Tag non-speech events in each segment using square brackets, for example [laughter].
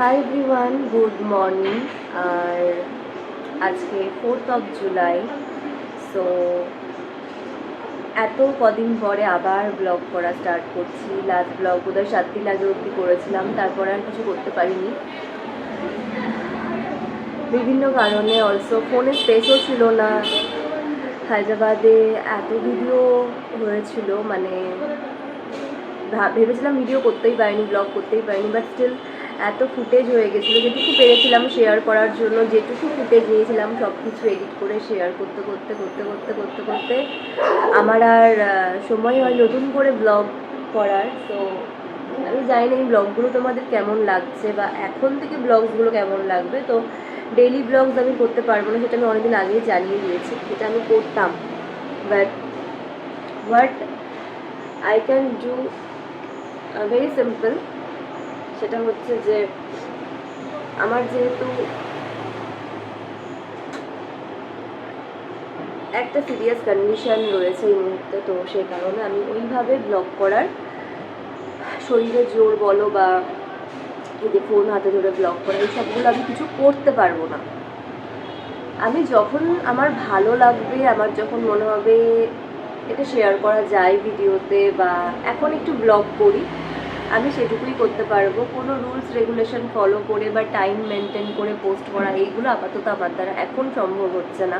High everyone good morning আর আজকে fourth of July so এত কদিন পরে আবার ব্লগ করা স্টার্ট করছি। লাস্ট ব্লগ বোধহয় সাত দিন আগে অব্দি করেছিলাম, তারপর আর কিছু করতে পারিনি। বিভিন্ন কারণে অলসো ফোনে স্পেসও ছিল না। হায়দ্রাবাদে এত ভিডিও হয়েছিল মানে ভেবেছিলাম ভিডিও করতেই পারিনি ব্লগ করতেই পারিনি বাট স্টিল এত ফুটেজ হয়ে গেছিল, যেটুকু পেরেছিলাম শেয়ার করার জন্য, যেটুকু ফুটেজ নিয়েছিলাম সব কিছু এডিট করে শেয়ার করতে করতে করতে করতে করতে করতে, আমার আর সময় হয় নতুন করে ব্লগ করার তো আমি জানি না এই ব্লগগুলো তোমাদের কেমন লাগছে, বা এখন থেকে ব্লগসগুলো কেমন লাগবে, তো ডেইলি ব্লগস আমি করতে পারব না, সেটা আমি অনেকদিন আগেই জানিয়ে দিয়েছি যেটা আমি করতাম but what I can do very simple সেটা হচ্ছে যে আমার যেহেতু একটা সিরিয়াস কন্ডিশন রয়েছে এই মুহূর্তে, তো সেই কারণে আমি ওইভাবে ব্লগ করার শরীরে জোর বলো বা এই যে ফোন হাতে ধরে ব্লগ করা, এই সবগুলো আমি কিছু করতে পারব না। আমি যখন আমার ভালো লাগবে, আমার যখন মনে হবে এটা শেয়ার করা যায় ভিডিওতে বা এখন একটু ব্লগ করি আমি সেটুকুই করতে পারব। কোনো রুলস রেগুলেশন ফলো করে বা টাইম মেনটেন করে পোস্ট করা, এইগুলো আপাতত আমার দ্বারা এখন সম্ভব হচ্ছে না।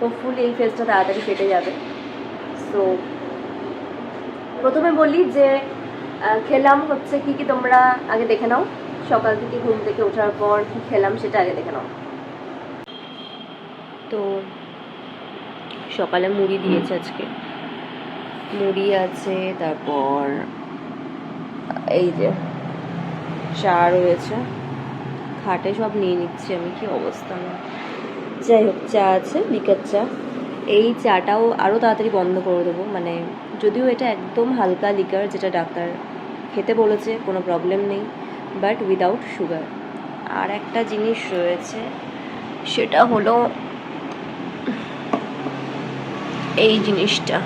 হোপফুলি এই ফেজটা তাড়াতাড়ি কেটে যাবে। সো প্রথমে বলি যে খেলাম হচ্ছে কি কি তোমরা আগে দেখে নাও। সকাল থেকে ঘুম থেকে ওঠার পর কি খেলাম সেটা আগে দেখে নাও। তো, সকালে মুড়ি দিয়েছে আজকে। মুড়ি আছে, তারপর এই যে চা রয়েছে খাটে সব নিয়ে নিচ্ছি আমি, কি অবস্থা না যাই হোক, চা আছে লিকার চা। এই চাটাও আরও তাড়াতাড়ি বন্ধ করে দেবো মানে যদিও এটা একদম হালকা লিকার যেটা ডাক্তার খেতে বলেছে, কোনো প্রবলেম নেই বাট উইদাউট সুগার আর একটা জিনিস রয়েছে, সেটা হলো এই জিনিসটা।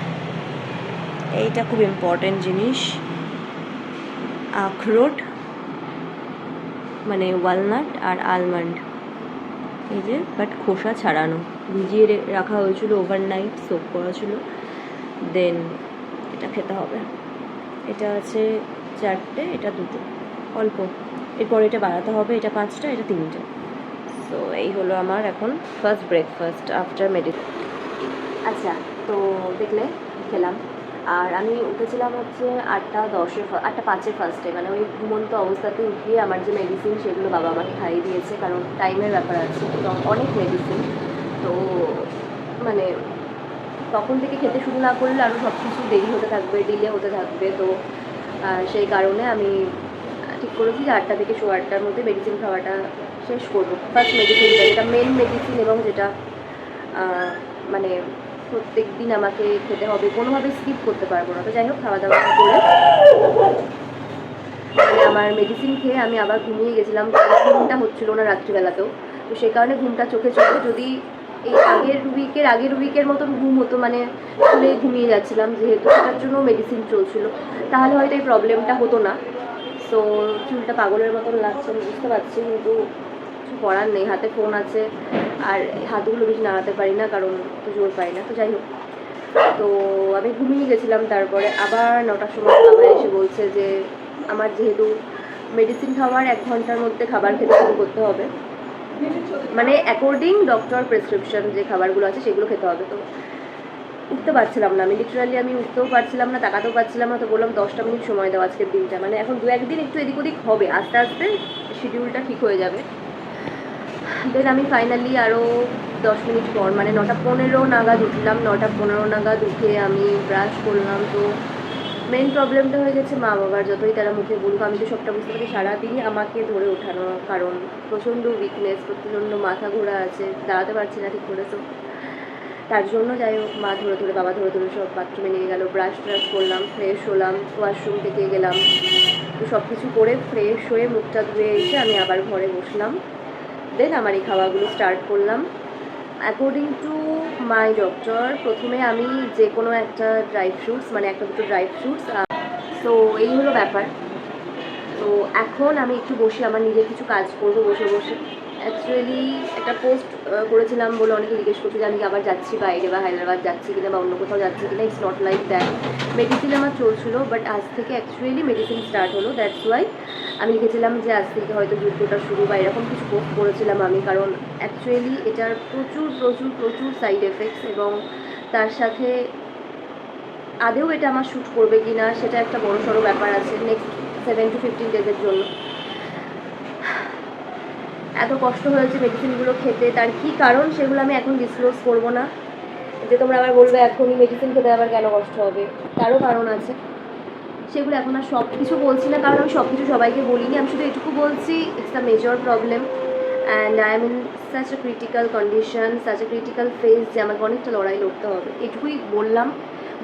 এইটা খুব ইম্পর্টেন্ট জিনিস। আখরোট মানে ওয়ালনাট আর আলমন্ড। এই যে বাট খোসা ছাড়ানো। ভিজিয়ে রাখা হয়েছিল ওভারনাইট সোপ করা ছিল। দেন এটা খেতে হবে। এটা আছে চারটে, এটা দুটো। অল্প। এরপর এটা বাড়াতে হবে, এটা পাঁচটা, এটা তিনটে। তো এই হলো আমার এখন ফার্স্ট ব্রেকফাস্ট আফটার মেডিসিন আচ্ছা তো দেখলে, খেলাম। আর আমি উঠেছিলাম হচ্ছে আটটা দশের আটটা পাঁচের ফার্স্টে মানে ওই ঘুমন্ত অবস্থাতে উঠিয়ে আমার যে মেডিসিন সেগুলো বাবা আমাকে খাইয়ে দিয়েছে, কারণ টাইমের ব্যাপার আছে। তো অনেক মেডিসিন তো মানে তখন থেকে খেতে শুরু না করলে আরও সব কিছু দেরি হতে থাকবে ডিলে হতে থাকবে। তো সেই কারণে আমি ঠিক করেছি যে আটটা থেকে সোয়া আটটার মধ্যে মেডিসিন খাওয়াটা শেষ করব। ফার্স্ট মেডিসিনটা যেটা মেন মেডিসিন এবং যেটা মানে প্রত্যেক দিন আমাকে খেতে হবে, কোনোভাবে স্কিপ করতে পারব না। তো যাই হোক, খাওয়া দাওয়া করে মানে আমার মেডিসিন খেয়ে আমি আবার ঘুমিয়ে গেছিলাম। ঘুমটা হচ্ছিল না রাত্রিবেলাতেও। তো সেই কারণে ঘুমটা চোখে ছিল যদি এই আগের উইকের আগের উইকের মতন ঘুম হতো মানে শুলে ঘুমিয়ে যাচ্ছিলাম, যেহেতু সেটার জন্য মেডিসিন চলছিল। তাহলে হয়তো এই প্রবলেমটা হতো না। সো চুলটা পাগলের মতন লাগছে বুঝতে পারছি, কিন্তু কিছু করার নেই। হাতে ফোন আছে। আর হাতগুলো বেশি নাড়াতে পারি না, কারণ তো জোর পাই না, তো যাই হোক। তো আমি ঘুমিয়ে গেছিলাম তারপরে আবার নটার সময় বাবা এসে বলছে যে, আমার যেহেতু মেডিসিন খাওয়ার এক ঘণ্টার মধ্যে খাবার খেতে শুরু করতে হবে। মানে অ্যাকর্ডিং ডক্টর প্রেসক্রিপশন যে খাবারগুলো আছে সেগুলো খেতে হবে তো। উঠতে পারছিলাম না, আমি লিটারালি আমি উঠতেও পারছিলাম না, তাকাতেও পারছিলাম না, তো বললাম দশটা মিনিট সময় দাও আজকের দিনটা। মানে এখন দু একদিন একটু এদিক ওদিক হবে, আস্তে আস্তে শিডিউলটা ঠিক হয়ে যাবে। দেন আমি ফাইনালি আরও দশ মিনিট পর মানে নটা পনেরো নাগাদ উঠলাম, নটা পনেরো নাগাদ উঠে আমি ব্রাশ করলাম। তো মেন প্রবলেমটা হয়ে গেছে মা বাবার, যতই তারা মুখে বলুক, আমি তো সবটা বুঝতে পারি, সারাদিনই আমাকে ধরে ওঠানো, কারণ প্রচণ্ড উইকনেস প্রচণ্ড মাথা ঘোরা আছে, দাঁড়াতে পারছি না ঠিক করে। তো তার জন্য যাই হোক, মা ধরে ধরে, বাবা ধরে ধরে সব বাথরুমে নিয়ে গেল ব্রাশ ট্রাশ করলাম ফ্রেশ হলাম ওয়াশরুম থেকে গেলাম। তো সব কিছু করে ফ্রেশ হয়ে মুখটা ধুয়ে এসে আমি আবার ঘরে বসলাম। দেন আমার এই খাওয়াগুলো স্টার্ট করলাম। অ্যাকর্ডিং টু মাই ডক্টর প্রথমে আমি যে কোনো একটা ড্রাই ফ্রুটস মানে একটা দুটো ড্রাই ফ্রুটস তো এই হলো ব্যাপার। তো এখন আমি একটু বসে আমার নিজের কিছু কাজ করব, বসে বসে। অ্যাকচুয়ালি একটা পোস্ট করেছিলাম বলে অনেকে জিজ্ঞেস করছে যে আমি আবার যাচ্ছি বাইরে বা হায়দ্রাবাদ যাচ্ছি কিনা বা অন্য কোথাও যাচ্ছি কিনা? It's not like that medicine আমার চলছিল বাট আজ থেকে অ্যাকচুয়ালি মেডিসিন স্টার্ট হলো দ্যাটস ওয়াই আমি লিখেছিলাম যে আজ থেকে হয়তো যুদ্ধটা শুরু বা এরকম কিছু পোস্ট করেছিলাম আমি, কারণ অ্যাকচুয়ালি এটার প্রচুর প্রচুর প্রচুর সাইড এফেক্টস এবং তার সাথে আদেও এটা আমার শ্যুট করবে কি না সেটা একটা বড় সড়ো ব্যাপার আছে নেক্সট সেভেন টু ফিফটিন ডেজের জন্য। এত কষ্ট হয়েছে মেডিসিনগুলো খেতে, তার কি কারণ সেগুলো আমি এখন ডিসক্লোজ করব না। যে তোমরা আবার বলবে, এখনই মেডিসিন খেতে আবার কেন কষ্ট হবে? তারও কারণ আছে। সেগুলো এখন আর সব কিছু বলছি না, কারণ আমি সব কিছু সবাইকে বলিনি। আমি শুধু এটুকু বলছি it's the major problem and I am in such a critical condition such a critical phase যে আমাকে অনেকটা লড়াই লড়তে হবে। এটুকুই বললাম।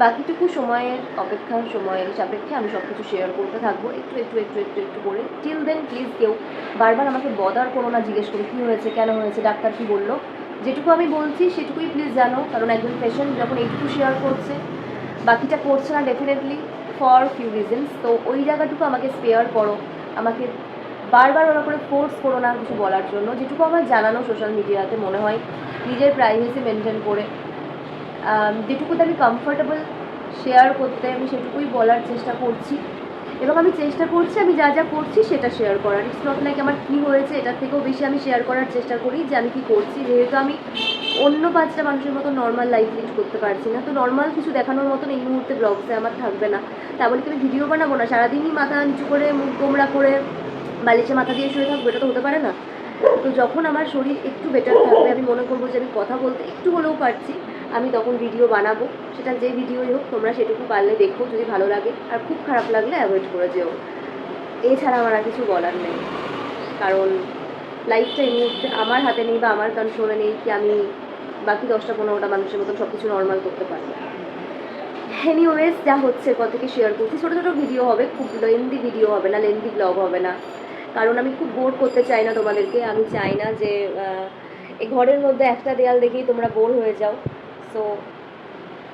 বাকিটুকু সময়ের অপেক্ষা, সময়ের সাপেক্ষে আমি সব কিছু শেয়ার করতে থাকব। একটু একটু একটু একটু একটু করে। টিল দেন প্লিজ কেউ বারবার আমাকে বদার করো না জিজ্ঞেস করে, কী হয়েছে? কেন হয়েছে? ডাক্তার কী বলল? যেটুকু আমি বলছি, সেটুকুই প্লিজ জানো। কারণ একজন পেশেন্ট যখন এইটুকু শেয়ার করছে, বাকিটা করছে না ডেফিনেটলি ফর ফিউ রিজনস তো ওই জায়গাটুকু আমাকে স্পেয়ার করো। আমাকে বারবার ওরা করে ফোর্স করো না কিছু বলার জন্য। যেটুকু আমার জানানো সোশ্যাল মিডিয়াতে মনে হয়, নিজের প্রাইভেসি মেনটেন করে। যেটুকুতে আমি কমফোর্টেবল শেয়ার করতে আমি সেটুকুই বলার চেষ্টা করছি। এবং আমি চেষ্টা করছি, আমি যা যা করছি সেটা শেয়ার করার। ইটস নট লাইক আমার কী হয়েছে, এটার থেকেও বেশি আমি শেয়ার করার চেষ্টা করি যে আমি কী করছি। যেহেতু আমি অন্য পাঁচটা মানুষের মতো নর্মাল লাইফ লিড করতে পারছি না। তো নর্মাল কিছু দেখানোর মতন এই মুহূর্তে ব্লগসে আমার থাকবে না। তা বলে কি আমি ভিডিও বানাবো না? সারাদিনই মাথা নিচু করে, মুখ গোমরা করে, বালিশে মাথা দিয়ে শুয়ে থাকব, এটা তো হতে পারে না? তো যখন আমার শরীর একটু বেটার থাকবে, আমি মনে করব যে আমি কথা বলতে একটু হলেও পারছি, আমি তখন ভিডিও বানাবো। সেটা যে ভিডিওই হোক, তোমরা সেটুকু পারলে দেখো, যদি ভালো লাগে। আর খুব খারাপ লাগলে অ্যাভয়েড করে যেও। এছাড়া আমার আর কিছু বলার নেই। কারণ লাইফটা এই মুহূর্তে আমার হাতে নেই বা আমার কন্ট্রোলে নেই কি আমি বাকি দশটা, পনেরোটা মানুষের মতন সব কিছু নর্মাল করতে পারব। এনিওয়েজ যা হচ্ছে, কত থেকে শেয়ার করছি, ছোটো ছোটো ভিডিও হবে, খুব লেন্দি ভিডিও হবে না লেন্দি ব্লগ হবে না। কারণ আমি খুব বোর করতে চাই না তোমাদেরকে, আমি চাই না যে এই ঘরের মধ্যে একটা দেয়াল দেখেই তোমরা বোর হয়ে যাও। সো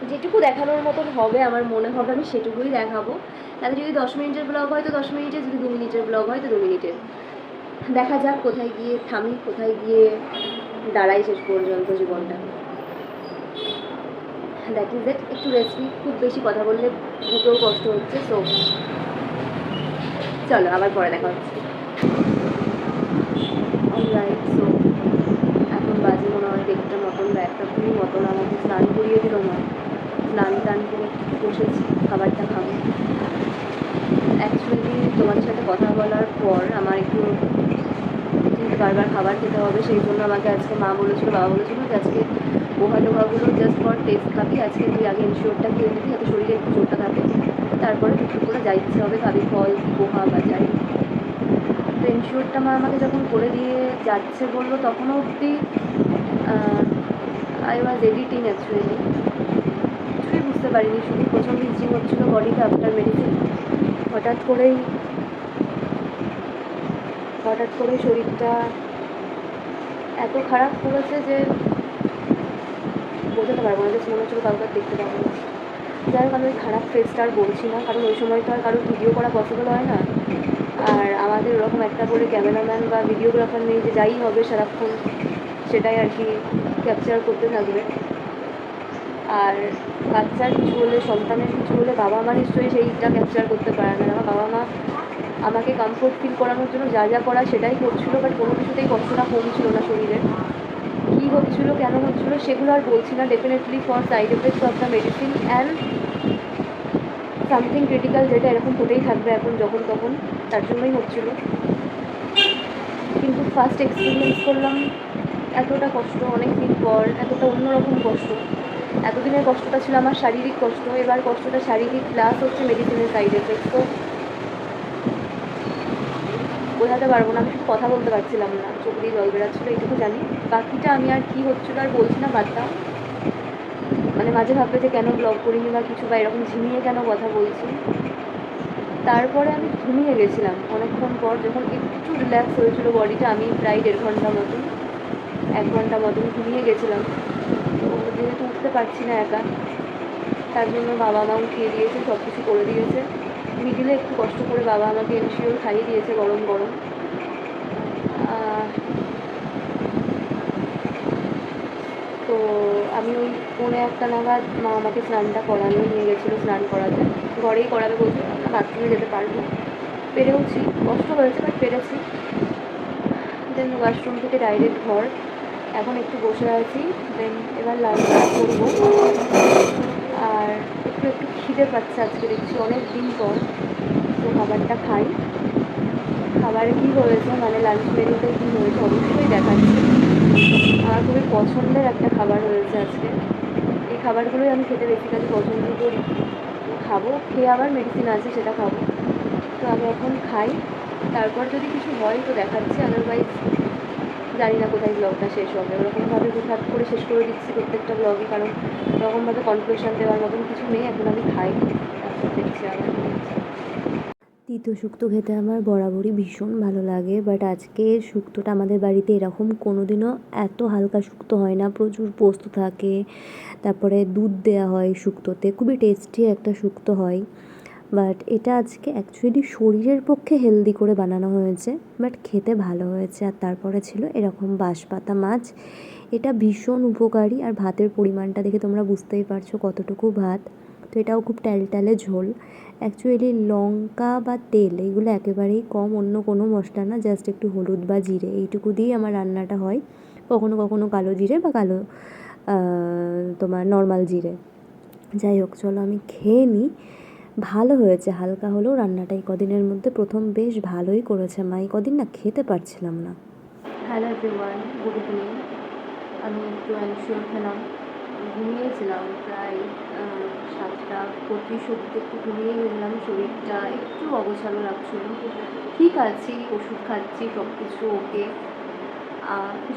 যেটুকু দেখানোর মতন হবে, আমার মনে হবে আমি সেটুকুই দেখাবো। তাহলে যদি দশ মিনিটের ব্লগ হয়, তো দশ মিনিটের যদি দু মিনিটের ব্লগ হয়, তো দু মিনিটের। দেখা যাক কোথায় গিয়ে থামি, কোথায় গিয়ে দাঁড়াই শেষ পর্যন্ত জীবনটা। দ্যাট ইজ দ্যাট একটু রেসিপি খুব বেশি কথা বললে বুকেও কষ্ট হচ্ছে সো চলো, আবার পরে দেখা হচ্ছে। সো এখন বাজে মনে হয় দেড়টা মতন, বা একটা কুড়ি মতন। আমাকে স্নান করিয়ে দিল না স্নান টান করে বসেছি, খাবারটা খাব। অ্যাকচুয়ালি তোমার সাথে কথা বলার পর আমার একটু বারবার খাবার খেতে হবে, সেই জন্য আমাকে আজকে মা বলেছিল, বাবা বলেছিল যে আজকে পোহা টোহাগুলো জাস্ট ফর টেস্ট খাবি, আজকে তুই আগে ইনশিওরটা খেয়ে নিবি, যাতে শরীরে একটু জোরটা থাকে। তারপরে দুপুর করে যা ইচ্ছে হবে খাবি, ফল, পোহা বা যাই। তো ইনশিওরটা মা আমাকে যখন করে দিয়ে যাচ্ছে বলল তখনও অবধি আই ওয়াজ এডিটিং অ্যাকচুয়ালি কিছুই বুঝতে পারিনি, শুধু প্রচণ্ড ইচিং হচ্ছিল বডিতে আফটার মেডিসিন হঠাৎ করেই হঠাৎ করে শরীরটা এত খারাপ করেছে যে বোঝাতে পারব না যে মনে হচ্ছিল কাউকে দেখতে পাবো না। যাই হোক, আমি ওই খারাপ ফেসটা আর বলছি না, কারণ ওই সময় তো আর কারোর ভিডিও করা পসিবল হয় না। আর আমাদের ওরকম একটা করে ক্যামেরাম্যান বা ভিডিওগ্রাফার নেই যে যাই হবে সারাক্ষণ, সেটাই আর কি ক্যাপচার করতে থাকবে। আর বাচ্চার কিছু হলে, সন্তানের কিছু হলে বাবা মা নিশ্চয়ই সেইটা ক্যাপচার করতে পারে না। আমার বাবা মা আমাকে কমফোর্ট ফিল করানোর জন্য যা যা করা সেটাই করছিল বাট কোনো কিছুতেই কষ্টটা কমছিল না শরীরে। কী হচ্ছিল, কেন হচ্ছিল, সেগুলো আর বলছি না। Definitely for side effects of the medicine and something critical যেটা এরকম হতেই থাকবে এখন, যখন তখন, তার জন্যই হচ্ছিল। কিন্তু ফার্স্ট এক্সপিরিয়েন্স করলাম, এতটা কষ্ট, অনেক দিন পর, এতটা অন্যরকম কষ্ট। এতদিনের কষ্টটা ছিল আমার শারীরিক কষ্ট, এবার কষ্টটা শারীরিক প্লাস হচ্ছে মেডিসিনের সাইড এফেক্ট তো বোঝাতে পারব না, আমি শুধু কথা বলতে পারছিলাম না, চোখ দিয়ে জল বেরাচ্ছিলো, এইটুকু জানি। বাকিটা আমি আর কী হচ্ছিল আর বলছি না দাও মানে মাঝে ভাববে যে কেন ব্লগ করিনি বা কিছু বা এরকম ঝিমিয়ে কেন কথা বলছি। তারপরে আমি ঘুমিয়ে গেছিলাম অনেকক্ষণ পর, যখন একটু রিল্যাক্স হয়েছিল বডিটা আমি প্রায় দেড় ঘণ্টা মতন, এক ঘণ্টা মতন ঘুমিয়ে গেছিলাম। তো যেহেতু উঠতে পারছি না একা, তার জন্য বাবা মা উঠিয়ে দিয়েছে সব কিছু করে দিয়েছে। মিডিলে একটু কষ্ট করে বাবা আমাকে এনশিওর খাইয়ে দিয়েছে গরম গরম। তো আমি ওই পৌনে একটা নাগাদ মা আমাকে স্নানটা করানো নিয়ে গেছিল, স্নান করাতে। ঘরেই করাবে আমরা বাথরুমে যেতে পারব পেরেওছি, কষ্ট হয়েছে বাট পেরেছি। দেন ওয়াশরুম থেকে ডাইরেক্ট ঘর। এখন একটু বসে আছি দেন এবার লাঞ্চটা করব। আর একটু একটু খিদে পাচ্ছে আজকে, দেখছি অনেক দিন পর। তো খাবারটা খাই। খাবারে কী হয়েছে? মানে লাঞ্চ মেনুতে কী হয়েছে? অবশ্যই দেখাচ্ছি। আমার খুবই পছন্দের একটা খাবার হয়েছে আজকে। এই খাবারগুলোই আমি খেতে বেসিক্যালি পছন্দ করি। খাব, খেয়ে আবার মেডিসিন আছে, সেটা খাব। তো আমি এখন খাই। তারপর যদি কিছু হয়, তো দেখাচ্ছি। আদারওয়াইজ জানি না কোথায় ব্লগটা শেষ হবে। ওরকমভাবে হুটহাট করে শেষ করে দিচ্ছি প্রত্যেকটা ব্লগই কারণ ওরকমভাবে কনক্লুশন দেওয়ার মতন কিছু নেই, এখন আমি খাই। তারপর দেখছি হচ্ছে। তিতো শুক্তো খেতে আমার বরাবরই ভীষণ ভালো লাগে বাট আজকে শুক্তোটা আমাদের বাড়িতে এরকম কোনো দিনও এত হালকা শুক্তো হয় না, প্রচুর পোস্ত থাকে, তারপরে দুধ দেওয়া হয় শুক্তোতে, খুবই টেস্টি একটা শুক্তো হয়। বাট এটা আজকে অ্যাকচুয়ালি শরীরের পক্ষে হেলদি করে বানানো হয়েছে, বাট খেতে ভালো হয়েছে। আর তারপরে ছিল এরকম বাঁশপাতা মাছ। এটা ভীষণ উপকারী আর ভাতের পরিমাণটা দেখে তোমরা বুঝতেই পারছ কতটুকু ভাত। তো এটাও খুব ট্যালট্যালে ঝোল। অ্যাকচুয়ালি লঙ্কা বা তেল এগুলো একেবারেই কম, অন্য কোনো মশলা না জাস্ট একটু হলুদ বা জিরে, এইটুকু দিয়েই আমার রান্নাটা হয়। কখনো কখনো কালো জিরে বা কালো তোমার নর্মাল জিরে। যাই হোক, চলো আমি খেয়ে নিই ভালো হয়েছে, হালকা হলেও রান্নাটা এই কদিনের মধ্যে প্রথম বেশ ভালোই করেছে মা। এই কদিন না খেতে পারছিলাম না। হ্যালো এভরিওয়ান গুড ইভিনিং আমি একটু অ্যানশিওর খেলাম ঘুমিয়েছিলাম প্রায় সাতটা পঁচিশ অব্দি একটু ঘুমিয়ে গেলাম, শরীরটা একটু অগোছালো লাগছিল। ঠিক আছি, ওষুধ খাচ্ছি সব কিছু ওকে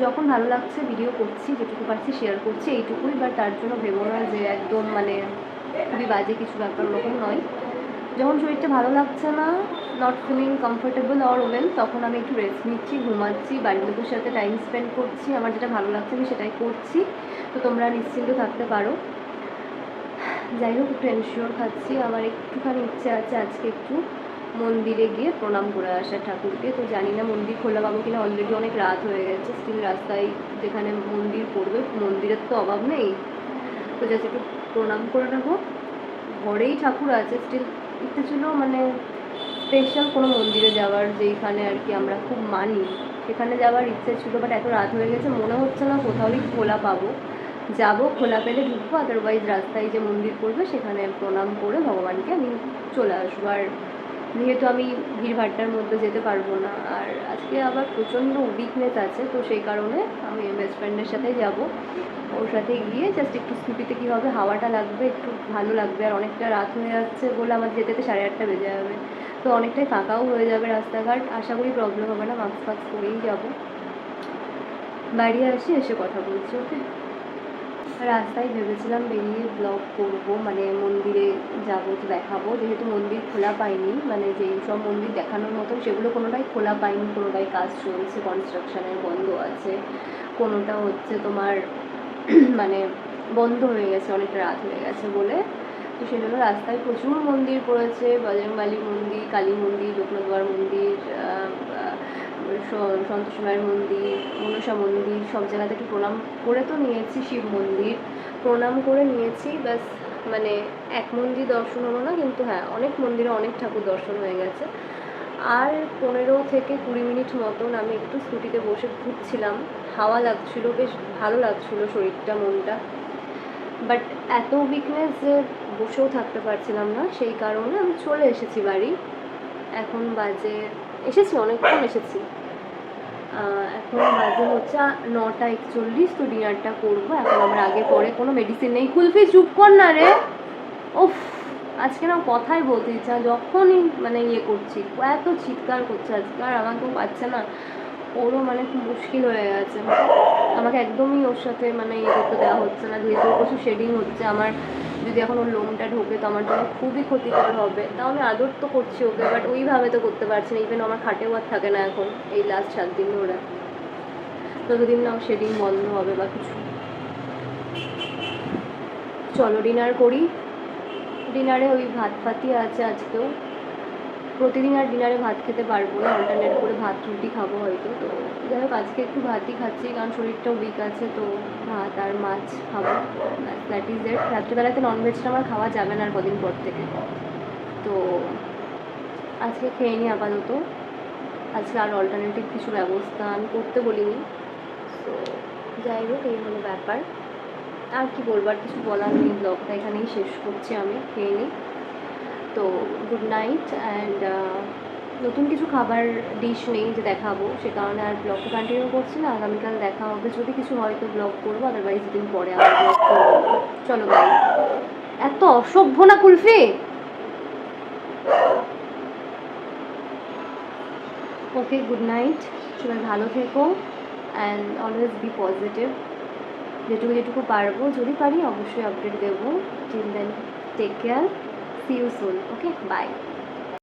যখন ভালো লাগছে ভিডিও করছি, যেটুকু পারছি শেয়ার করছি, এইটুকুই। বাট তার জন্য ভেবো না যে একদম মানে খুবই বাজে কিছু ব্যাপার ওরকম নয়। যখন শরীরটা ভালো লাগছে না not feeling comfortable or well তখন আমি একটু রেস্ট নিচ্ছি, ঘুমাচ্ছি, বাড়ির লোকের সাথে টাইম স্পেন্ড করছি, আমার যেটা ভালো লাগছে আমি সেটাই করছি। তো তোমরা নিশ্চিন্ত থাকতে পারো। যাই হোক, একটু এনশিওর খাচ্ছি, আমার একটুখানি ইচ্ছে আছে আজকে একটু মন্দিরে গিয়ে প্রণাম করে আসা ঠাকুরকে। তো জানি না মন্দির খোলা পাবো কিনা অলরেডি অনেক রাত হয়ে গেছে স্টিল রাস্তায় যেখানে মন্দির পড়বে, মন্দিরের তো অভাব নেই। তো জাস্ট একটু প্রণাম করে নেব। ঘরেই ঠাকুর আছে স্টিল ইচ্ছে ছিল মানে স্পেশাল কোনো মন্দিরে যাওয়ার যেইখানে আর কি আমরা খুব মানি। সেখানে যাওয়ার ইচ্ছে ছিল বাট এত রাত হয়ে গেছে, মনে হচ্ছে না কোথাওই খোলা পাবো। যাব, খোলা পেলে ঢুকবো আদারওয়াইজ রাস্তায় যে মন্দির পড়বে সেখানে প্রণাম করে ভগবানকে আমি চলে আসব। আর যেহেতু আমি ভিড়ভাট্টার মধ্যে যেতে পারব না, আর আজকে আবার প্রচণ্ড উইকনেস আছে, তো সেই কারণে আমি বেস্ট ফ্রেন্ডের সাথে যাব। ওর সাথে গিয়ে জাস্ট একটু স্কুটিতে কী হবে হাওয়াটা লাগবে, একটু ভালো লাগবে, আর অনেকটা রাত হয়ে যাচ্ছে বলে আমার যেতে যেতে সাড়ে আটটা বেজে যাবে। তো অনেকটাই ফাঁকাও হয়ে যাবে রাস্তাঘাট। আশা করি প্রবলেম হবে না মাস্ক ফাস্ক করেই যাব। বাড়ি আসি, এসে কথা বলছি ওকে রাস্তায় ভেবেছিলাম বেরিয়ে ব্লগ করব মানে মন্দিরে যাব দেখাবো। যেহেতু মন্দির খোলা পাইনি মানে যেই সব মন্দির দেখানোর মতন, সেগুলো কোনোটাই খোলা পাইনি, কোনোটাই কাজ চলছে কনস্ট্রাকশনের বন্ধ আছে। কোনোটা হচ্ছে তোমার [clears throat] মানে বন্ধ হয়ে গেছে, অনেকটা রাত হয়ে গেছে বলে। তো সেই জন্য রাস্তায় প্রচুর মন্দির পড়েছে বজরংবালী মন্দির, কালী মন্দির লোকনাথবার মন্দির সন্তোষী মায়ের মন্দির, মনসা মন্দির, সব জায়গাতে একটু প্রণাম করে তো নিয়েছি, শিব মন্দির প্রণাম করে নিয়েছি। ব্যাস মানে এক মন্দির দর্শন হলো না, কিন্তু হ্যাঁ অনেক মন্দিরে অনেক ঠাকুর দর্শন হয়ে গেছে। আর পনেরো থেকে কুড়ি মিনিট মতন আমি একটু স্কুটিতে বসে ঘুরছিলাম। হাওয়া লাগছিল, বেশ ভালো লাগছিল শরীরটা, মনটা। বাট এত উইকনেস যে বসেও থাকতে পারছিলাম না, সেই কারণে আমি চলে এসেছি বাড়ি। এখন বাজে, এসেছি, অনেকক্ষণ এসেছি। এখন বাজে হচ্ছে নটা একচল্লিশ, তো ডিনারটা করব। এখন আমরা আগে পরে কোনো মেডিসিন নেই। কুলফি, চুপ কর না রে। ওফ আজকে না কথাই বলতে ইচ্ছা, যখনই মানে ইয়ে করছি, এত চিৎকার করছে আজকে, আর আমাকেও পাচ্ছে না। ওরও মানে খুব মুশকিল হয়ে গেছে। আমাকে একদমই ওর সাথে মানে ইয়ে করতে দেওয়া হচ্ছে না, যেহেতু প্রচুর শেডিং হচ্ছে। আমার যদি এখন ওর লোমটা ঢোকে তো আমার জন্য খুবই ক্ষতিকর হবে। তাও আমি আদর তো করছি ওকে বাট ওইভাবে তো করতে পারছি না। ইভেন আমার খাটেও আর থাকে না এখন, এই লাস্ট সাত দিন ধরে। ততদিন না শেডিং বন্ধ হবে বা কিছু। চলো ডিনার করি। ডিনারে ওই ভাত ফাতি আছে আজকেও। প্রতিদিন আর ডিনারে ভাত খেতে পারব না অল্টারনেট করে ভাত, রুটি খাব হয়তো। তো যাই হোক আজকে একটু ভাতই খাচ্ছি, কারণ শরীরটাও উইক আছে, তো ভাত আর মাছ খাব। দ্যাট ইজ দ্যাট রাত্রিবেলাতে ননভেজটা আমার খাওয়া যাবে না আর কদিন পর থেকে। তো আজকে খেয়ে নিই আপাতত। আজকে আর অল্টারনেটিভ কিছু ব্যবস্থা আমি করতে বলিনি। তো যাই হোক এই হলো ব্যাপার। আর কি বলব, আর কিছু বলার নেই। ব্লগটা এখানেই শেষ করছি আমি, খেয়ে নিই তো গুড নাইট অ্যান্ড নতুন কিছু খাবার ডিশ নেই যে দেখাবো, সে কারণে আর ব্লগটা কন্টিনিউ করছি না। আগামীকাল দেখা হবে। যদি কিছু হয় তো ব্লগ করব আদারওয়াইজ দিন পরে আবার ব্লগ করব। চলো বাই এত অসভ্য না কুলফি? ওকে গুড নাইট সবাই ভালো থেকো অ্যান্ড অলওয়েজ বি পজিটিভ যেটুকু যেটুকু পারব, যদি পারি অবশ্যই আপডেট দেবো। Till then take care see you soon okay bye